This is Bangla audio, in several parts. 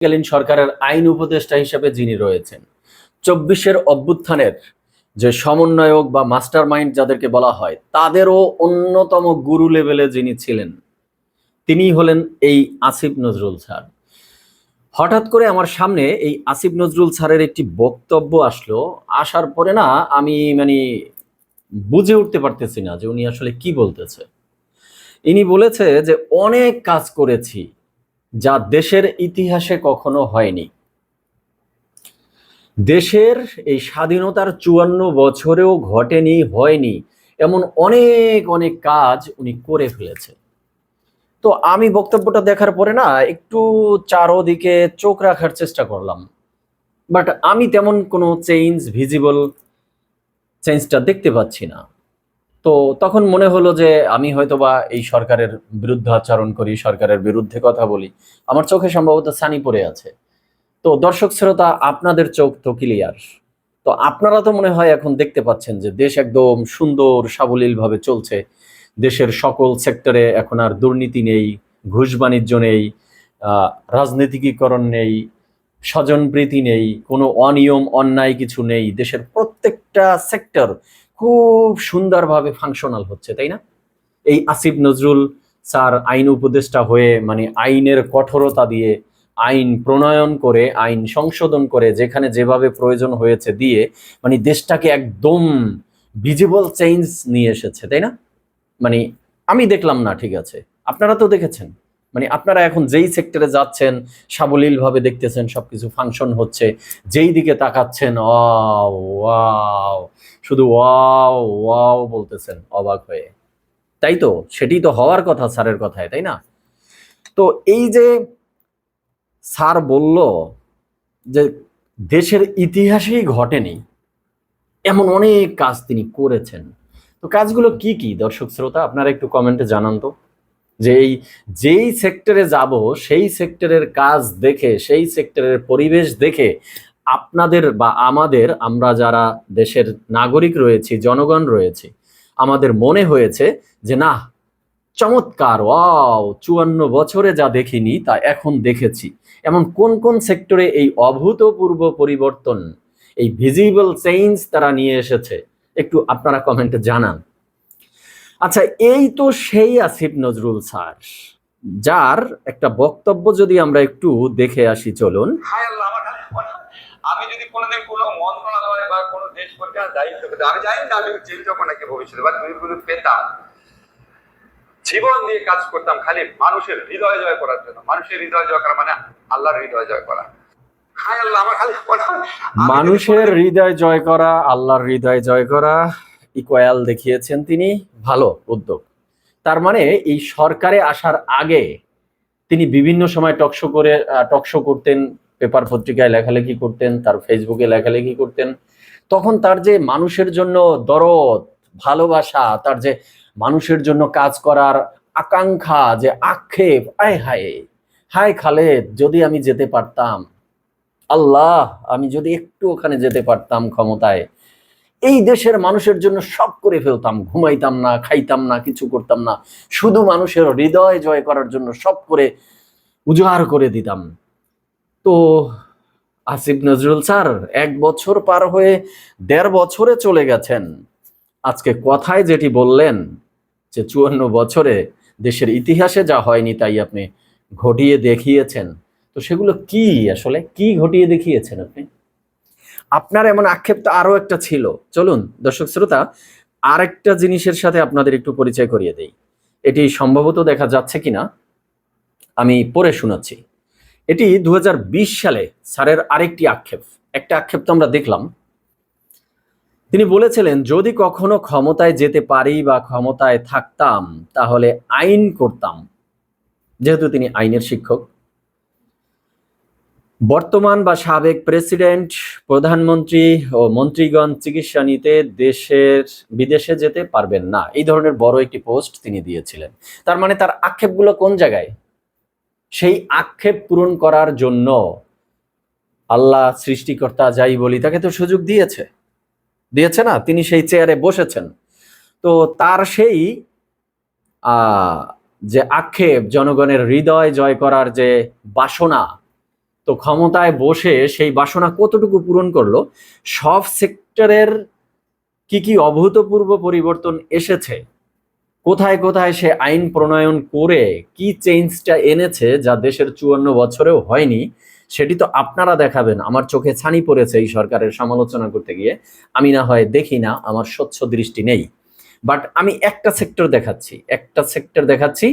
কালীন সরকারের আইন উপদেষ্টা হিসেবে যিনি রয়েছেন, চব্বিশের অভ্যুত্থানের যে সমন্বয়ক বা মাস্টার মাইন্ড যাদেরকে বলা হয়, তাদেরও অন্যতম গুরু লেভেলে যিনি ছিলেন তিনি হলেন এই আসিফ নজরুল স্যার। হঠাৎ করে আমার সামনে এই আসিফ নজরুল স্যারের একটি বক্তব্য আসলো, আসার পরে না আমি মানে বুঝে উঠতে পারতেছি না যে উনি আসলে কি বলতেছে। ইনি বলেছে যে, অনেক কাজ করেছি যা দেশের ইতিহাসে কখনো হয়নি। দেশের এই স্বাধীনতার চুয়ান্ন বছরেও ঘটেনি, হয়নি, এমন অনেক অনেক কাজ উনি করে ফেলেছে তো আমি বক্তব্যটা দেখার পরে না, একটু চারোদিকে চোখ রাখার চেষ্টা করলাম। বাট আমি তেমন কোনো চেঞ্জ ভিজিবল চেঞ্জটা দেখতে পাচ্ছি না। তো তখন মনে হলো যে আমি হয়তোবা এই সরকারের বিরুদ্ধে আচরণ করি, সরকারের বিরুদ্ধে কথা বলি। আমার চোখে সম্ভবত সানি পড়ে আছে। তো দর্শক শ্রোতা, আপনাদের চোখ তো ক্লিয়ার তো আপনারা তো মনে হয় এখন দেখতে পাচ্ছেন যে দেশ একদম সুন্দর সাবলীল ভাবে চলছে। দেশের সকল সেক্টরে এখন আর দুর্নীতি নেই, ঘুষ বাণিজ্য নেই রাজনীতিকীকরণ নেই, স্বজনপ্রীতি নেই, কোনো অনিয়ম, অন্যায় কিছু নেই। দেশের প্রত্যেকটা সেক্টর খুব সুন্দরভাবে ফাংশনাল হচ্ছে, তাই না? এই আসিফ নজরুল স্যার আইন উপদেষ্টা হয়ে মানে আইনের কঠোরতা দিয়ে আইন প্রণয়ন করে, আইন সংশোধন করে, যেখানে যেভাবে প্রয়োজন হয়েছে দিয়ে মানে দেশটাকে একদম ভিজিবল চেঞ্জ নিয়ে এসেছে, তাই না? মানে আমি দেখলাম না, ঠিক আছে। আপনারা তো দেখেছেন। মানে আপনারা এখন যেই সেক্টরে যাচ্ছেন, সাবলীলভাবে দেখতেছেন, সবকিছু ফাংশন হচ্ছে, যেই দিকে তাকাচ্ছেন, ওয়াও শুধু ওয়াও ওয়াও বলতেছেন, অবাক হয়ে। তাই তো? সেটি তো হওয়ার কথা, স্যারের কথায়, তাই না? তো এই যে স্যার বলল যে দেশের ইতিহাসেই ঘটেনি, এমন অনেক কাজ তিনি করেছেন। তো কাজগুলো কি কি, দর্শক শ্রোতা, আপনারা একটু কমেন্টে জানান তো। যে এই, যেই সেক্টরে যাব, সেই সেক্টরের কাজ দেখে, সেই সেক্টরের পরিবেশ দেখে আপনাদের বা আমাদের, আমরা যারা দেশের নাগরিক রয়েছি, জনগণ রয়েছে, আমাদের মনে হয়েছে যে না, চমৎকার, ওয়াও, চুয়ান্ন বছরে যা দেখিনি, তা এখন দেখেছি। এমন কোন কোন সেক্টরে এই অভূতপূর্ব পরিবর্তন, এই ভিজিবল চেঞ্জ তারা নিয়ে এসেছে? একটু আপনারা কমেন্টে জানান। আচ্ছা এই তো সেই আসিফ নজরুল স্যার যার একটা বক্তব্য যদি আমরা একটু দেখে আসি চলুন। আমি যদি কোনোদিন কোনো মন্ত্রণালয় বা কোনো দেশ পরিচালনার দায়িত্ব পেতাম আমি জানি না আমি করে নাকি ভবিষ্যতে বা দুর্গুলো পেতাম জীবন দিয়ে কাজ করতাম খালি মানুষের হৃদয় জয় করার জন্য মানুষের হৃদয় জয় করা মানে আল্লাহর হৃদয় জয় করা। মানুষের হৃদয় জয় করা আল্লাহর হৃদয় জয় করা ইকোয়াল দেখিয়েছেন তিনি, ভালো উদ্যোগ। তার মানে এই সরকারে আসার আগে তিনি বিভিন্ন সময় টকশো করে টকশো করতেন, পেপার পত্রিকায় লেখালেখি করতেন, তার ফেসবুকে লেখালেখি করতেন। তখন তার যে মানুষের জন্য দরদ, ভালোবাসা, তার যে মানুষের জন্য কাজ করার আকাঙ্ক্ষা, যে আক্ষেপ, আয় হায় হায় খালেদ, যদি আমি যেতে পারতাম, আল্লাহ, আমি যদি একটু ওখানে যেতে পারতাম ক্ষমতায় এই দেশের মানুষের জন্য সব করে ফেলতাম। ঘুমাইতাম না, খাইতাম না, কিছু করতাম না। শুধু মানুষের হৃদয় জয় করার জন্য সব করে উজাড় করে দিতাম। তো আসিফ নজরুল স্যার, এক বছর পার হয়ে দেড় বছরে চলে গেছেন। আজকে কথায় যেটি বললেন যে, চুয়ান্ন বছরে দেশের ইতিহাসে যা হয়নি তাই আপনি ঘটিয়ে দেখিয়েছেন। তো সেগুলো কি আসলে? কি ঘটিয়ে দেখিয়েছেন আপনি? আপনার এমন আক্ষেপ তো আরও একটা ছিল। চলুন, দর্শক শ্রোতা, আরেকটা জিনিসের সাথে আপনাদের একটু পরিচয় করিয়ে দেই। এটি সম্ভবত দেখা যাচ্ছে কিনা, আমি পড়ে শোনাচ্ছি। এটি দু হাজার বিশ সালে স্যারের আরেকটি আক্ষেপ। একটা আক্ষেপ তো আমরা দেখলাম। তিনি বলেছিলেন, যদি কখনো ক্ষমতায় যেতে পারি বা ক্ষমতায় থাকতাম, তাহলে আইন করতাম। যেহেতু তিনি আইনের শিক্ষক বর্তমান বা সাবেক প্রেসিডেন্ট, প্রধানমন্ত্রী ও মন্ত্রীগণ চিকিৎসা নিতে দেশের বিদেশে যেতে পারবেন না। এই ধরনের বড় একটি পোস্ট তিনি দিয়েছিলেন। তার মানে তার আক্ষেপগুলো কোন জায়গায়? সেই আক্ষেপ পূরণ করার জন্য আল্লাহ সৃষ্টিকর্তা যাই বলি, তাকে তো সুযোগ দিয়েছে। দিয়েছে না, তিনি সেই চেয়ারে বসেছেন। তো তার সেই যে আক্ষেপ, জনগণের হৃদয় জয় করার যে বাসনা তো ক্ষমতায় বসে সেই বাসনা কতটুকু পূরণ করল? সব সেক্টরের কি কি অভূতপূর্ব পরিবর্তন এসেছে? কোথায় কোথায় সে আইন প্রণয়ন করে কি চেঞ্জটা এনেছে যা দেশের চুয়ান্ন বছরেও হয়নি, সেটি তো আপনারা দেখাবেন। আমার চোখে ছানি পড়েছে এই সরকারের সমালোচনা করতে গিয়ে। আমি না হয় দেখি না, আমার স্বচ্ছ দৃষ্টি নেই। বাট আমি একটা সেক্টর দেখাচ্ছি, একটা সেক্টর দেখাচ্ছি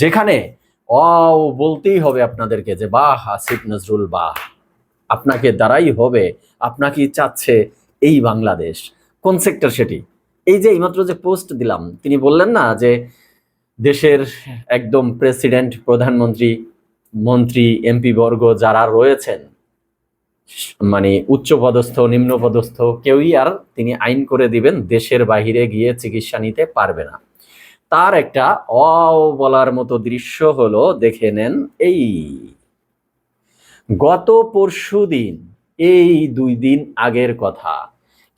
যেখানে ও বলতেই হবে আপনাদেরকে যে, বাহ, আসিফ নজরুল, বাহ। আপনাকে দ্বারাই হবে আপনাকে চাচ্ছে এই বাংলাদেশ। কোন সেক্টর সেটি? এই যে, এইমাত্র যে পোস্ট দিলাম, তিনি বললেন না যে, দেশের একদম প্রেসিডেন্ট প্রধানমন্ত্রী, মন্ত্রী এমপি বর্গ যারা রয়েছেন মানে উচ্চ পদস্থ, নিম্ন পদস্থ, কেউই আর তিনি আইন করে দিবেন, দেশের বাহিরে গিয়ে চিকিৎসা নিতে পারবে না। তার একটা অ বলার মতো দৃশ্য হলো, দেখে নেন এই। গত পরশু দিন, এই দুই দিন আগের কথা,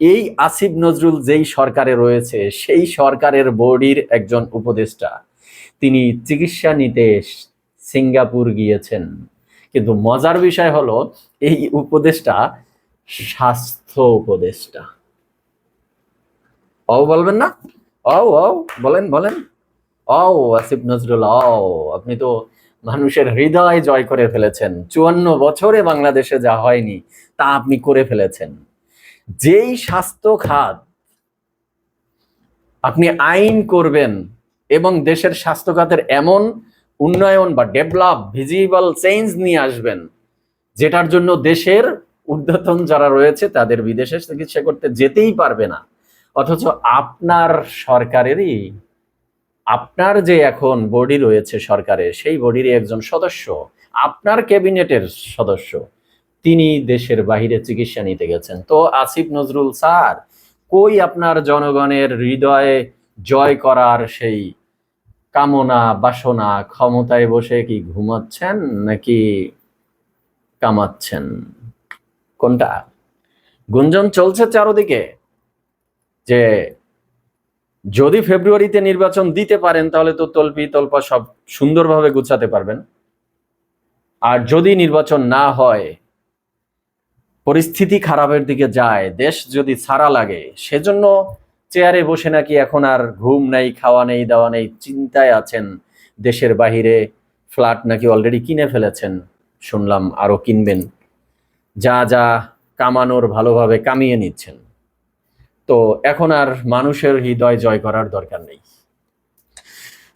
এই আসিফ নজরুল যেই সরকারে রয়েছে, সেই সরকারের বডির একজন উপদেষ্টা, তিনি চিকিৎসা নিতে সিঙ্গাপুর গিয়েছেন। কিন্তু মজার বিষয় হলো, এই উপদেষ্টা স্বাস্থ্য উপদেষ্টা। ও বলবেন না? ও ও বলেন বলেন। ও আসিফ নজরুল ও আপনি তো মানুষের হৃদয় জয় করে ফেলেছেন। চুয়ান্ন বছরে বাংলাদেশে যা হয়নি, তা আপনি করে ফেলেছেন। যেই স্বাস্থ্য খাত আপনি আইন করবেন এবং দেশের স্বাস্থ্য খাতের এমন উন্নয়ন বা ডেভেলপ ভিজিবল চেঞ্জ নিয়ে আসবেন, যেটার জন্য দেশের ঊর্ধ্বতন যারা রয়েছে তাদের বিদেশে চিকিৎসা করতে যেতেই পারবে না। অথচ আপনার সরকারেরই, আপনার যে এখন বডি রয়েছে সরকারের, সেই বডিরই একজন সদস্য, আপনার ক্যাবিনেটের সদস্য, তিনি দেশের বাহিরে চিকিৎসা নিতে গেছেন। তো আসিফ নজরুল স্যার, কই আপনার জনগণের হৃদয়ে জয় করার সেই কামনা, বাসনা, ক্ষমতায় বসে কি ঘুমাচ্ছেন নাকি কামাচ্ছেন? কোনটা? গুঞ্জন চলছে চারদিকে। যে যদি ফেব্রুয়ারিতে নির্বাচন দিতে পারেন, তাহলে তো তল্পি, তল্পা সব সুন্দরভাবে গুছাতে পারবেন। আর যদি নির্বাচন না হয়, পরিস্থিতি খারাপের দিকে যায়, দেশ যদি ছাড়া লাগে, সেজন্য চেয়ারে বসে নাকি এখন আর ঘুম নেই, খাওয়া নেই, দাওয়া নেই, চিন্তায় আছেন। দেশের বাহিরে ফ্ল্যাট নাকি অলরেডি কিনে ফেলেছেন, শুনলাম আরও কিনবেন। যা যা কামানোর ভালোভাবে কামিয়ে নিচ্ছেন। তো এখন আর মানুষের হৃদয় জয় করার দরকার নেই।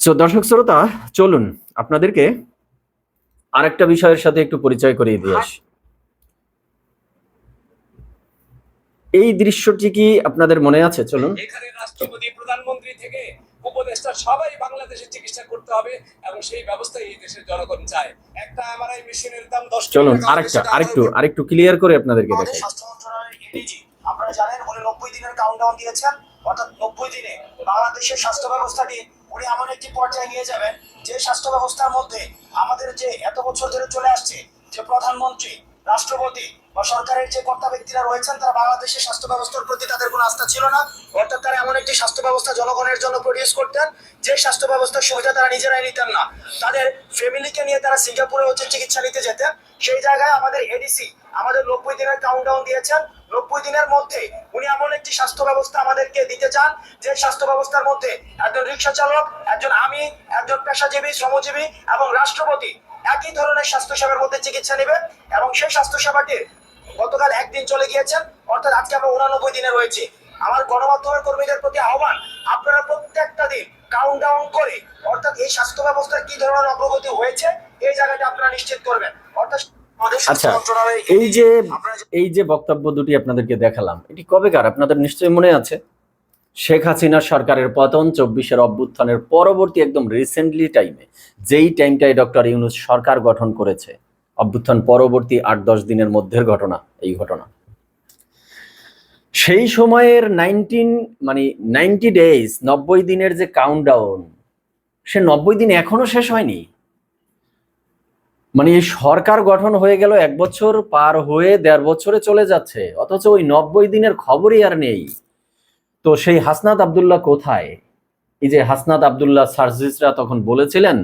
সো দর্শক শ্রোতা চলুন আপনাদেরকে আরেকটা বিষয়ের সাথে একটু পরিচয় করিয়ে দিয়ে আসি। এই দৃশ্যটি কি আপনাদের মনে আছে? চলুন। এখানে রাষ্ট্রপতি প্রধানমন্ত্রী থেকে উপদেষ্টা সবাই বাংলাদেশে চিকিৎসা করতে হবে এবং সেই ব্যবস্থা এই দেশের জনগণ চায়। একটা এমআরআই মেশিনের দাম দশ টাকা চলুন আরেকটা আরেকটু আরেকটু ক্লিয়ার করে আপনাদেরকে দেখাই। স্বাস্থ্য মন্ত্রণালয়ের এডিজি আপনারা জানেন, উনি নব্বই দিনের কাউন্টডাউন দিয়েছেন। অর্থাৎ নব্বই দিনে বাংলাদেশের স্বাস্থ্য ব্যবস্থাটি, উনি এমন একটি পর্যায়ে নিয়ে যাবেন, যে স্বাস্থ্য ব্যবস্থার মধ্যে আমাদের যে এত বছর ধরে চলে আসছে, যে প্রধানমন্ত্রী, রাষ্ট্রপতি বা সরকারের যে কর্তা ব্যক্তিরা রয়েছেন, তারা বাংলাদেশের স্বাস্থ্য ব্যবস্থার প্রতি তাদের কোনো আস্থা ছিল না। অর্থাৎ তারা এমন একটি স্বাস্থ্য ব্যবস্থা জনগণের জন্য প্রডিউস করতেন, যে স্বাস্থ্য ব্যবস্থার সুবিধা তারা নিজেরাই নিতেন না। তাদের ফ্যামিলিকে নিয়ে তারা সিঙ্গাপুরে হচ্ছে চিকিৎসা নিতে যেতেন। সেই জায়গায় আমাদের এডিসি আমাদের নব্বই দিনের কাউন্টডাউন দিয়েছেন। নব্বই দিনের মধ্যে উনি এমন একটি স্বাস্থ্য ব্যবস্থা আমাদেরকে দিতে চান, যে স্বাস্থ্য ব্যবস্থার মধ্যে একজন রিক্সা চালক, একজন আমি, একজন পেশাজীবী, শ্রমজীবী এবং রাষ্ট্রপতি একই ধরনের স্বাস্থ্য সেবার মধ্যে চিকিৎসা নেবে এবং সেই স্বাস্থ্য সেবাটি গতকাল একদিন চলে গিয়েছেন, অর্থাৎ আজকে আমরা উনানব্বই দিনে রয়েছি। আমার গণমাধ্যমের কর্মীদের প্রতি আহ্বান, আপনারা প্রত্যেকটা দিন কাউন্ট ডাউন করে, অর্থাৎ এই স্বাস্থ্য ব্যবস্থার কি ধরনের অগ্রগতি হয়েছে, এই জায়গাটা আপনারা নিশ্চিত করবেন। অর্থাৎ আচ্ছা, এই যে এই যে বক্তব্য দুটি আপনাদেরকে দেখালাম এটি কবেকার আপনাদের নিশ্চয়ই মনে আছে। শেখ হাসিনার সরকারের পতন চব্বিশের অভ্যুত্থানের পরবর্তী একদম রিসেন্টলি টাইমে যেই টাইমটায় ডক্টর ইউনুস সরকার গঠন করেছে অভ্যুত্থান পরবর্তী আট দশ দিনের মধ্যের ঘটনা এই ঘটনা। সেই সময়ের নাইনটিন মানে নাইনটি ডেজ নব্বই দিনের যে কাউন্টডাউন সে নব্বই দিন এখনও শেষ হয়নি। মানে এই সরকার গঠন হয়ে গেল এক বছর পার হয়ে দেড় বছরে চলে যাচ্ছে। অথচ ওই নব্বই দিনের খবরই আর নেই। তো সেই হাসনাত আবদুল্লাহ কোথায়? এই যে হাসনাত আবদুল্লাহ সার্জিসরা তখন বলেছিলেন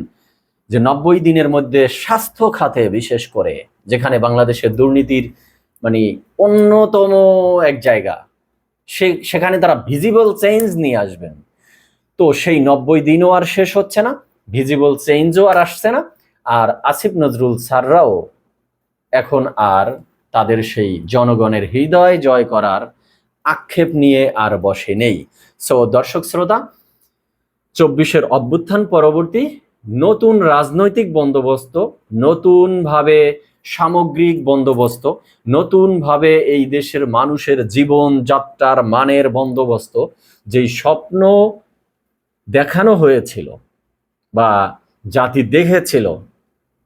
যে নব্বই দিনের মধ্যে স্বাস্থ্য খাতে বিশেষ করে, যেখানে বাংলাদেশের দুর্নীতির মানে অন্যতম এক জায়গা, সে সেখানে তারা ভিজিবল চেঞ্জ নিয়ে আসবেন। তো সেই নব্বই দিনও আর শেষ হচ্ছে না ভিজিবল চেঞ্জও আর আসছে না। আর আসিফ নজরুল স্যাররাও এখন আর তাদের সেই জনগণের হৃদয় জয় করার আক্ষেপ নিয়ে আর বসে নেই। সো দর্শক শ্রোতা, চব্বিশের অভ্যুত্থান পরবর্তী নতুন রাজনৈতিক বন্দোবস্ত, নতুনভাবে সামগ্রিক বন্দোবস্ত, নতুনভাবে এই দেশের মানুষের জীবন যাত্রার মানের বন্দোবস্ত, যেই স্বপ্ন দেখানো হয়েছিল বা জাতি দেখেছিল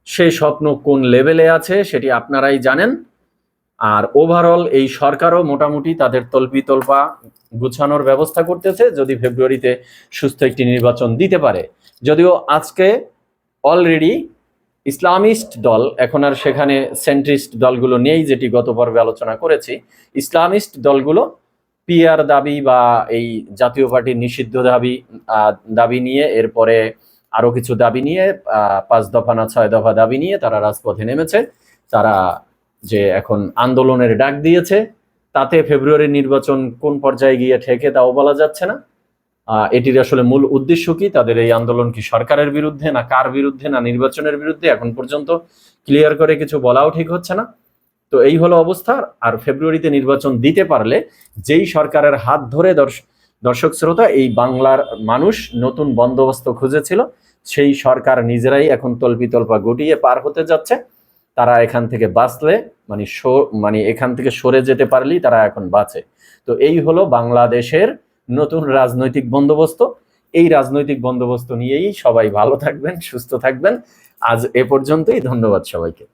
সেই স্বপ্ন কোন লেভেলে আছে সেটি আপনারাই জানেন। আর ওভারঅল এই সরকারও মোটামুটি তাদের তল্পি তল্পা গুছানোর ব্যবস্থা করতেছে, যদি ফেব্রুয়ারিতে সুস্থ একটি নির্বাচন দিতে পারে। যদিও আজকে অলরেডি ইসলামিস্ট দল, এখন আর সেখানে সেন্ট্রিস্ট দলগুলো নেই যেটি গত পর্বে আলোচনা করেছি। ইসলামিস্ট দলগুলো পিআর দাবি বা এই জাতীয় পার্টির নিষিদ্ধ দাবি দাবি নিয়ে এরপরে আরও কিছু দাবি নিয়ে পাঁচ দফা না ছয় দফা দাবি নিয়ে তারা রাজপথে নেমেছে। তারা যে এখন আন্দোলনের ডাক দিয়েছে, তাতে ফেব্রুয়ারির নির্বাচন কোন পর্যায়ে গিয়ে ঠেকে তাও বলা যাচ্ছে না। এটির আসলে মূল উদ্দেশ্য কি? তাদের এই আন্দোলন কি সরকারের বিরুদ্ধে, না কার বিরুদ্ধে, না নির্বাচনের বিরুদ্ধে? এখন পর্যন্ত ক্লিয়ার করে কিছু বলাও ঠিক হচ্ছে না। তো এই হলো অবস্থা। আর ফেব্রুয়ারিতে নির্বাচন দিতে পারলে যেই সরকারের হাত ধরে দর্শ- দর্শক শ্রোতা, এই বাংলার মানুষ নতুন বন্দোবস্ত খুঁজেছিল। সেই সরকার নিজেরাই এখন তল্পি তল্পা গুটিয়ে পার হতে যাচ্ছে। তারা এখান থেকে বাঁচলে মানে মানে এখান থেকে সরে যেতে পারলেই তারা এখন বাঁচে। তো এই হলো বাংলাদেশের নতুন রাজনৈতিক বন্দোবস্ত। এই রাজনৈতিক বন্দোবস্ত নিয়েই সবাই ভালো থাকবেন, সুস্থ থাকবেন। আজ এ পর্যন্তই, ধন্যবাদ সবাইকে।